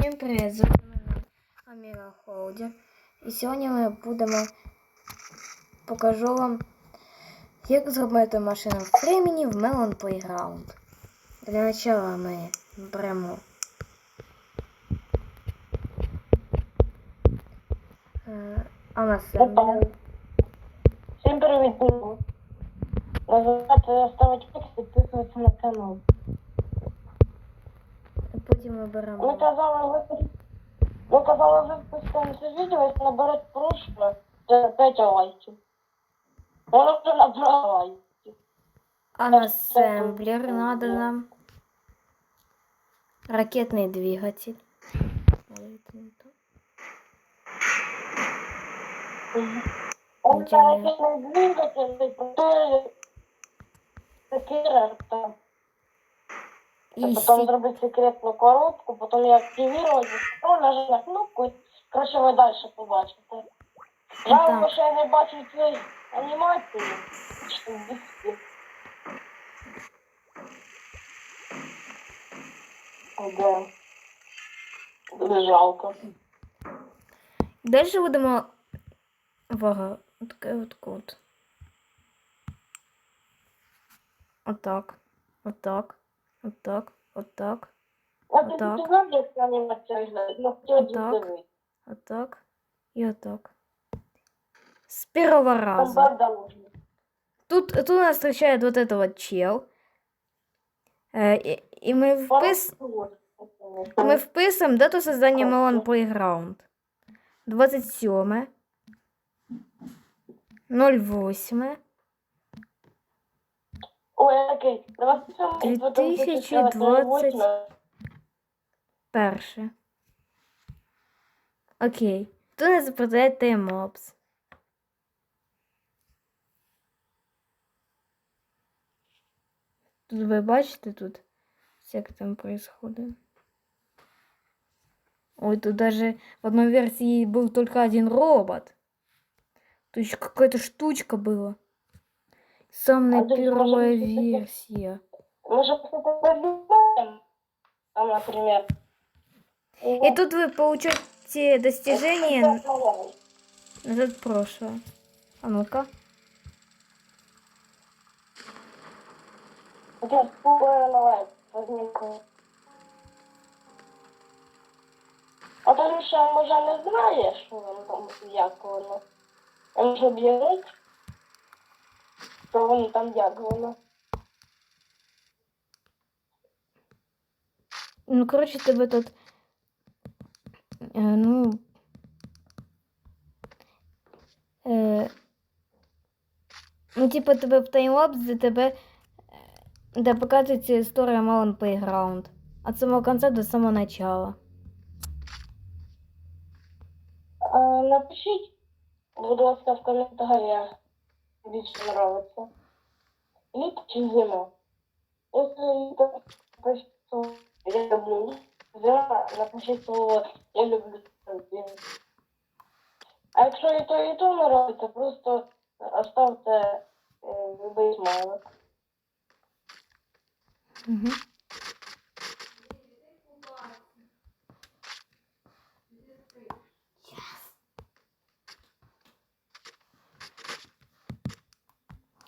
Всім привіт, з вами Аміра Холдер. І сьогодні ми будемо покажу вам, як зробити машину в времени в Melon Playground. Для початку ми беремо е, Амасемблер. Всім привіт, друзі. Нажимайте ставити і підписуватися на канал. Потім ми Ми беремо казали, ви, ми казали, випустимо це відео, якщо наберете прошле, це 5 лайків. Воно вже набрало лайків. Амасемблер надо нам. Ракетний двигатель. Он ракетний двигатель, секрет, там. І потом зробити секретну коробку, потім її активувати, ну, нажати на кнопку, коротше, ви далі побачите. Жалко, що я не бачу цієї анімації. Да. Дуже жалко. Дальше будемо. Увага, такий от код. Отак. Отак. Отак. Отак. Отак. Отак. Отак. І отак. З першого Там разу. Тут, тут нас встречает вот этот вот чел. Е, і, і ми впис... Ми вписуємо дату создання Melon Playground. 27. 08. Ой, окей. 27 2020. Перше. Окей. Тут нас запитає таймопс. Тут ви бачите тут, як там происходит. Ой, тут даже в одной версии был только один робот. Тут еще какая-то штучка была. Самая А первая может версия. Може, кто-то подумаем? Там, например. И тут вы получаете достижения назад прошлое. А ну-ка. А тому що, може, не знаєш, як воно. А може об'явити, що воно там, як. Ну, короче, тебе тут. Е, ну. Е, ну, типа, тебе в таймлапс, де тебе. Де показується історія Melon Playground. От самого конца до самого начала. Напишіть, будь ласка, в коментарях, більше нравиться. Літо чи зима? Якщо літо, напишіть слово «я люблю літо», зима, напишіть слово «я люблю зиму». А якщо і то, і то нравиться, просто оставте е, любий смайлик. Угу.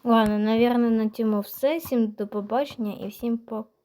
Ладно, наверное, на цьому все. Всім до побачення і всім пока.